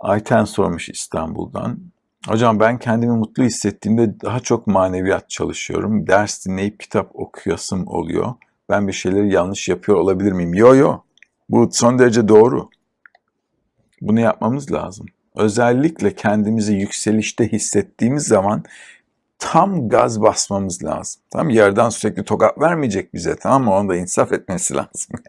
Ayten sormuş İstanbul'dan. Hocam ben kendimi mutlu hissettiğimde daha çok maneviyat çalışıyorum. Ders dinleyip kitap okuyasım oluyor. Ben bir şeyleri yanlış yapıyor olabilir miyim? Yo yo. Bu son derece doğru. Bunu yapmamız lazım. Özellikle kendimizi yükselişte hissettiğimiz zaman tam gaz basmamız lazım. Tam yerden sürekli tokat vermeyecek bize tamam mı? Onu da insaf etmesi lazım.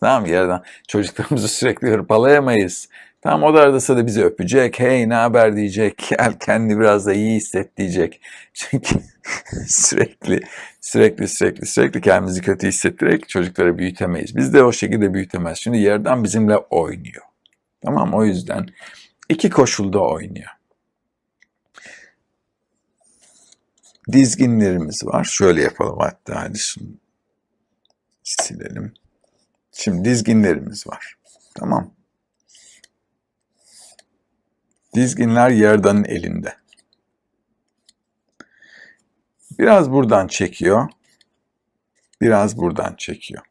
tamam yerden çocuklarımızı sürekli hırpalayamayız. Tamam o da arada sırada bizi öpecek. Hey ne haber diyecek. Gel kendini biraz da iyi hisset diyecek. Çünkü sürekli sürekli sürekli sürekli kendimizi kötü hissettirerek çocukları büyütemeyiz. Biz de o şekilde büyütemez. Şimdi yerden bizimle oynuyor. Tamam o yüzden iki koşulda oynuyor. Dizginlerimiz var. Şöyle yapalım hatta hadi şunu silelim. Şimdi dizginlerimiz var. Tamam. Dizginler yerdanın elinde. Biraz buradan çekiyor. Biraz buradan çekiyor.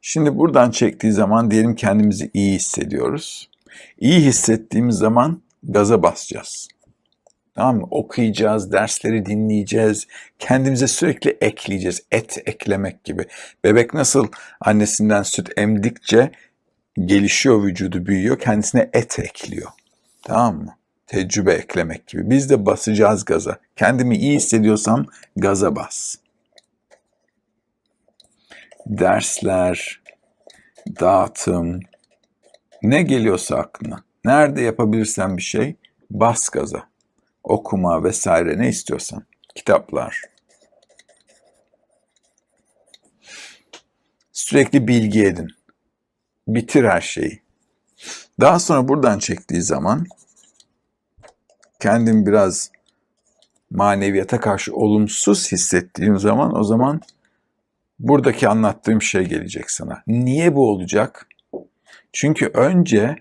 Şimdi buradan çektiği zaman diyelim kendimizi iyi hissediyoruz. İyi hissettiğimiz zaman gaza basacağız. Tamam mı? Okuyacağız, dersleri dinleyeceğiz. Kendimize sürekli ekleyeceğiz. Et eklemek gibi. Bebek nasıl annesinden süt emdikçe gelişiyor vücudu, büyüyor. Kendisine et ekliyor. Tamam mı? Tecrübe eklemek gibi. Biz de basacağız gaza. Kendimi iyi hissediyorsam gaza bas. Dersler, dağıtım, ne geliyorsa aklına. Nerede yapabilirsen bir şey bas gaza. Okuma vesaire ne istiyorsan. Kitaplar. Sürekli bilgi edin. Bitir her şeyi. Daha sonra buradan çektiği zaman kendim biraz maneviyata karşı olumsuz hissettiğim zaman o zaman buradaki anlattığım şey gelecek sana. Niye bu olacak? Çünkü önce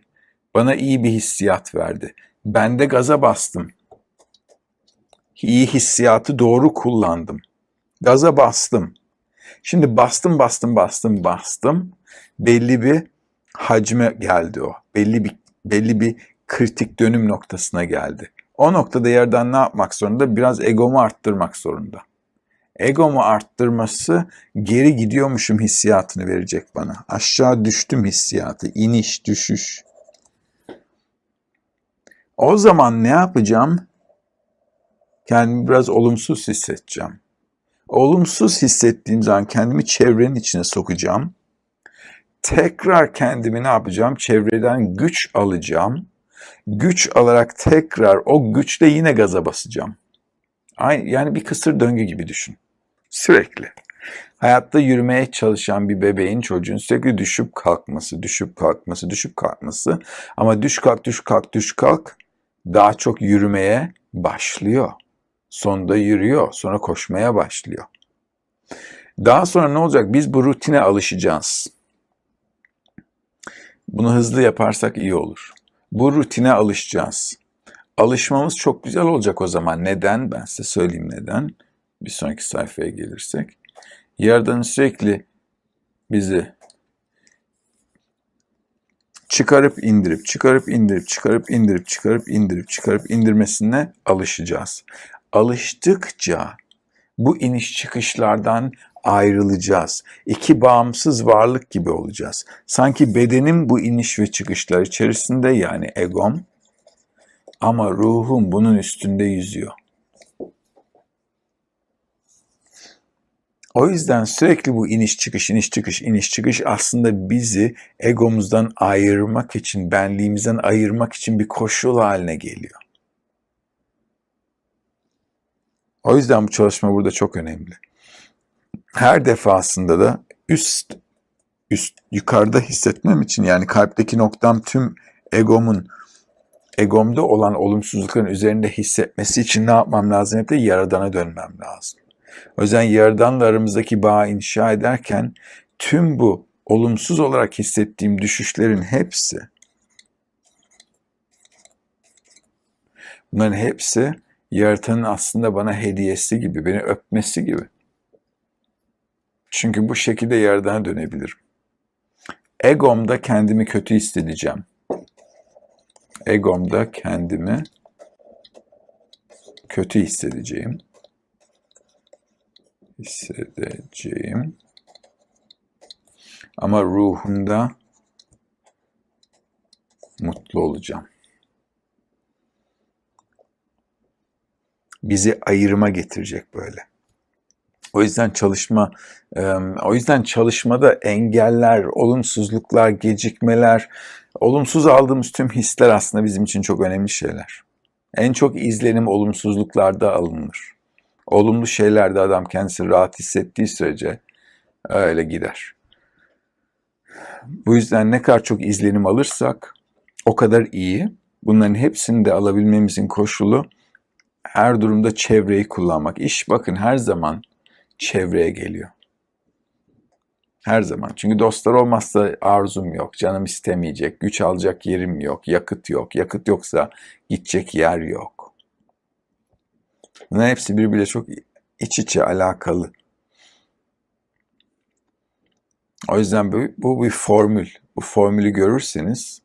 bana iyi bir hissiyat verdi. Ben de gaza bastım. İyi hissiyatı doğru kullandım. Gaza bastım. Şimdi bastım bastım bastım bastım. Belli bir hacme geldi o. Belli bir belli bir kritik dönüm noktasına geldi. O noktada yerden ne yapmak zorunda? Biraz egomu arttırmak zorunda. Egomu arttırması geri gidiyormuşum hissiyatını verecek bana. Aşağı düştüm hissiyatı, iniş, düşüş. O zaman ne yapacağım? Kendimi biraz olumsuz hissedeceğim. Olumsuz hissettiğim zaman kendimi çevrenin içine sokacağım. Tekrar kendimi ne yapacağım? Çevreden güç alacağım. Güç alarak tekrar o güçle yine gaza basacağım. Aynı, yani bir kısır döngü gibi düşün. Sürekli. Hayatta yürümeye çalışan bir bebeğin çocuğun sürekli düşüp kalkması, düşüp kalkması, düşüp kalkması. Ama düş kalk, düş kalk, düş kalk daha çok yürümeye başlıyor. Sonunda yürüyor, sonra koşmaya başlıyor. Daha sonra ne olacak? Biz bu rutine alışacağız. Bunu hızlı yaparsak iyi olur. Bu rutine alışacağız. Alışmamız çok güzel olacak o zaman. Neden? Ben size söyleyeyim neden. Bir sonraki sayfaya gelirsek. Yerden sürekli bizi çıkarıp indirip, çıkarıp indirip, çıkarıp indirip, çıkarıp indirip, çıkarıp indirmesine alışacağız. Alıştıkça bu iniş çıkışlardan ayrılacağız. İki bağımsız varlık gibi olacağız. Sanki bedenim bu iniş ve çıkışlar içerisinde yani egom ama ruhum bunun üstünde yüzüyor. O yüzden sürekli bu iniş çıkış, iniş çıkış, iniş çıkış aslında bizi egomuzdan ayırmak için, benliğimizden ayırmak için bir koşul haline geliyor. O yüzden bu çalışma burada çok önemli. Her defasında da üst, üst yukarıda hissetmem için yani kalpteki noktam tüm egomun egomda olan olumsuzlukların üzerinde hissetmesi için ne yapmam lazım? Hep de yaradana dönmem lazım. O yüzden yaradanla aramızdaki inşa ederken tüm bu olumsuz olarak hissettiğim düşüşlerin hepsi bunların hepsi yaratanın aslında bana hediyesi gibi, beni öpmesi gibi. Çünkü bu şekilde yaradana dönebilirim. Egomda kendimi kötü hissedeceğim. egomda kendimi kötü hissedeceğim. Hissedeceğim. Ama ruhumda mutlu olacağım. Bizi ayırma getirecek böyle. O yüzden çalışma, o yüzden çalışmada engeller, olumsuzluklar, gecikmeler, olumsuz aldığımız tüm hisler aslında bizim için çok önemli şeyler. En çok izlenim olumsuzluklarda alınır. Olumlu şeylerde adam kendisi rahat hissettiği sürece öyle gider. Bu yüzden ne kadar çok izlenim alırsak o kadar iyi. Bunların hepsini de alabilmemizin koşulu her durumda çevreyi kullanmak. İş bakın her zaman çevreye geliyor. Her zaman. Çünkü dostlar olmazsa arzum yok, canım istemeyecek, güç alacak yerim yok, yakıt yok. Yakıt yoksa gidecek yer yok. Bunların hepsi birbiriyle çok iç içe alakalı. O yüzden bu, bu bir formül. Bu formülü görürseniz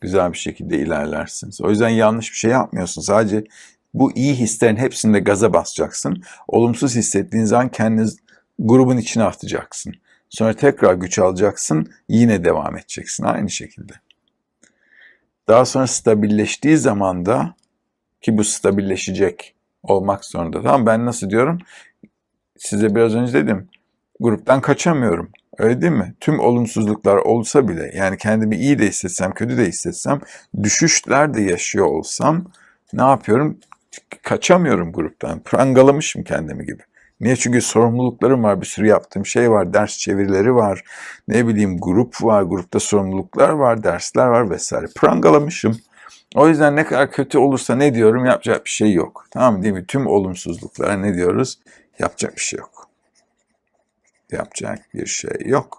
güzel bir şekilde ilerlersiniz. O yüzden yanlış bir şey yapmıyorsun. Sadece bu iyi hislerin hepsinde gaza basacaksın. Olumsuz hissettiğin zaman kendini grubun içine atacaksın. Sonra tekrar güç alacaksın, yine devam edeceksin aynı şekilde. Daha sonra stabilleştiği zaman da ki bu stabilleşecek olmak zorunda. Tamam ben nasıl diyorum? Size biraz önce dedim. Gruptan kaçamıyorum. Öyle değil mi? Tüm olumsuzluklar olsa bile yani kendimi iyi de hissetsem, kötü de hissetsem, düşüşler de yaşıyor olsam ne yapıyorum? Kaçamıyorum gruptan. Prangalamışım kendimi gibi. Niye? Çünkü sorumluluklarım var, bir sürü yaptığım şey var, ders çevirileri var, ne bileyim grup var, grupta sorumluluklar var, dersler var vesaire. Prangalamışım. O yüzden ne kadar kötü olursa ne diyorum yapacak bir şey yok. Tamam? Değil mi? Tüm olumsuzluklara ne diyoruz? Yapacak bir şey yok. Yapacak bir şey yok.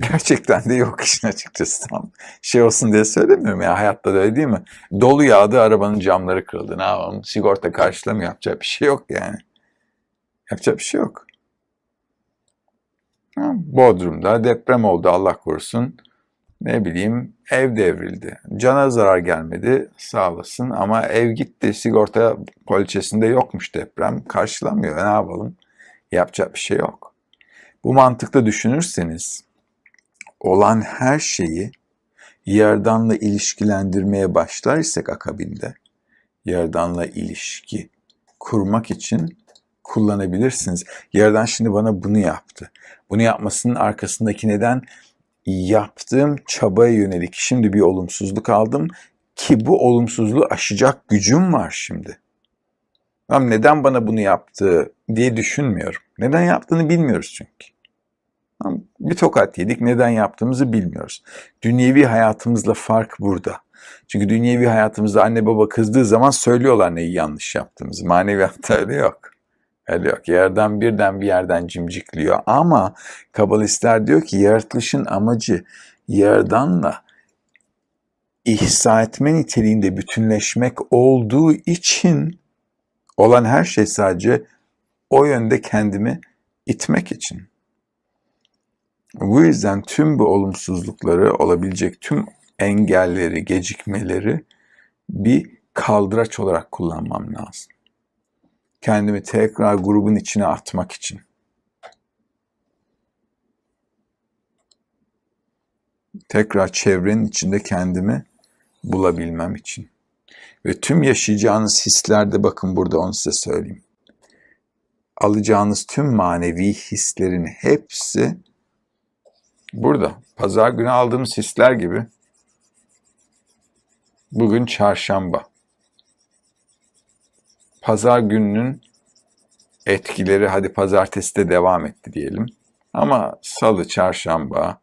Gerçekten de yok işin açıkçası tam şey olsun diye söylemiyorum ya hayatta da öyle değil mi? Dolu yağdı arabanın camları kırıldı ne yapalım sigorta karşılamıyor yapacak bir şey yok yani. Yapacak bir şey yok. Bodrum'da deprem oldu Allah korusun. Ne bileyim ev devrildi. Cana zarar gelmedi sağ olasın ama ev gitti. Sigorta poliçesinde yokmuş deprem. Karşılamıyor. Ne yapalım? Yapacak bir şey yok. Bu mantıkla düşünürseniz olan her şeyi yerdanla ilişkilendirmeye başlar isek akabinde yerdanla ilişki kurmak için kullanabilirsiniz. Yerden şimdi bana bunu yaptı. Bunu yapmasının arkasındaki neden yaptığım çabaya yönelik şimdi bir olumsuzluk aldım ki bu olumsuzluğu aşacak gücüm var şimdi. Ama neden bana bunu yaptı diye düşünmüyorum. Neden yaptığını bilmiyoruz çünkü. Bir tokat yedik neden yaptığımızı bilmiyoruz. Dünyevi hayatımızla fark burada. Çünkü dünyevi hayatımızda anne baba kızdığı zaman söylüyorlar neyi yanlış yaptığımızı. Maneviyatta öyle yok. Öyle yok. Yerden birden bir yerden cimcikliyor. Ama kabalistler diyor ki yaratılışın amacı yerdanla ihsa etme niteliğinde bütünleşmek olduğu için olan her şey sadece o yönde kendimi itmek için. Bu yüzden tüm bu olumsuzlukları, olabilecek tüm engelleri, gecikmeleri bir kaldıraç olarak kullanmam lazım. Kendimi tekrar grubun içine atmak için. Tekrar çevrenin içinde kendimi bulabilmem için. Ve tüm yaşayacağınız hislerde bakın burada onu size söyleyeyim. Alacağınız tüm manevi hislerin hepsi Burada pazar günü aldığımız hisler gibi bugün çarşamba. Pazar gününün etkileri hadi pazartesi de devam etti diyelim. Ama salı, çarşamba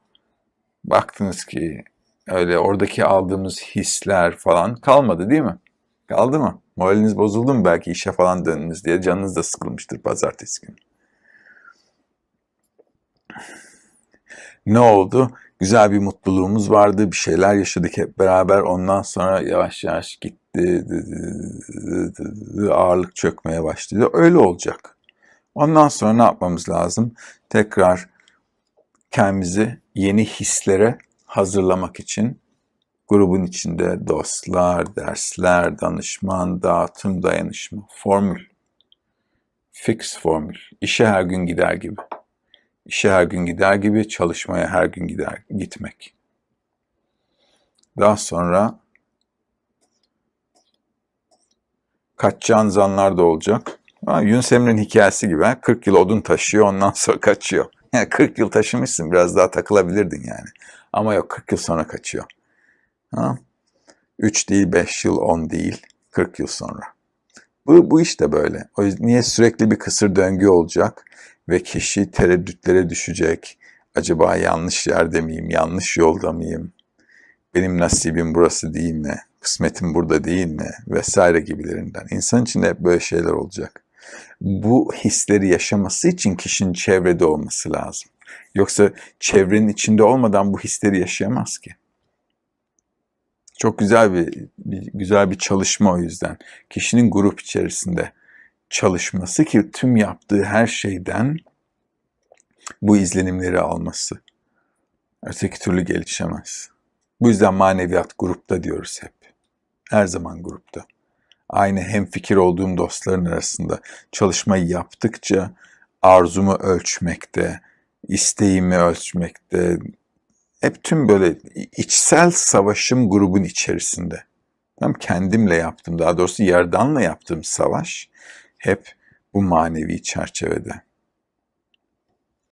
baktınız ki öyle oradaki aldığımız hisler falan kalmadı değil mi? Kaldı mı? Moraliniz bozuldu mu belki işe falan döndünüz diye canınız da sıkılmıştır pazartesi günü. Ne oldu? Güzel bir mutluluğumuz vardı, bir şeyler yaşadık hep beraber. Ondan sonra yavaş yavaş gitti, ağırlık çökmeye başladı. Öyle olacak. Ondan sonra ne yapmamız lazım? Tekrar kendimizi yeni hislere hazırlamak için grubun içinde dostlar, dersler, danışman, dağıtım, dayanışma, formül. Fix formül. İşe her gün gider gibi. İşe her gün gider gibi, çalışmaya her gün gider gitmek. Daha sonra kaçacağın zanlar da olacak. Ha, Yunus Emre'nin hikayesi gibi. ha, 40 yıl odun taşıyor ondan sonra kaçıyor. Yani 40 yıl taşımışsın biraz daha takılabilirdin yani. Ama yok 40 yıl sonra kaçıyor. Ha? 3 değil 5 yıl 10 değil 40 yıl sonra. Bu, bu iş de böyle. O yüzden niye sürekli bir kısır döngü olacak ve kişi tereddütlere düşecek. Acaba yanlış yerde miyim, yanlış yolda mıyım? Benim nasibim burası değil mi? Kısmetim burada değil mi? Vesaire gibilerinden. İnsan için de hep böyle şeyler olacak. Bu hisleri yaşaması için kişinin çevrede olması lazım. Yoksa çevrenin içinde olmadan bu hisleri yaşayamaz ki. Çok güzel bir, bir güzel bir çalışma o yüzden. Kişinin grup içerisinde çalışması ki tüm yaptığı her şeyden bu izlenimleri alması. Öteki türlü gelişemez. Bu yüzden maneviyat grupta diyoruz hep. Her zaman grupta. Aynı hemfikir olduğum dostların arasında çalışmayı yaptıkça arzumu ölçmekte, isteğimi ölçmekte, hep tüm böyle içsel savaşım grubun içerisinde. Hem kendimle yaptım, daha doğrusu yerdanla yaptığım savaş hep bu manevi çerçevede.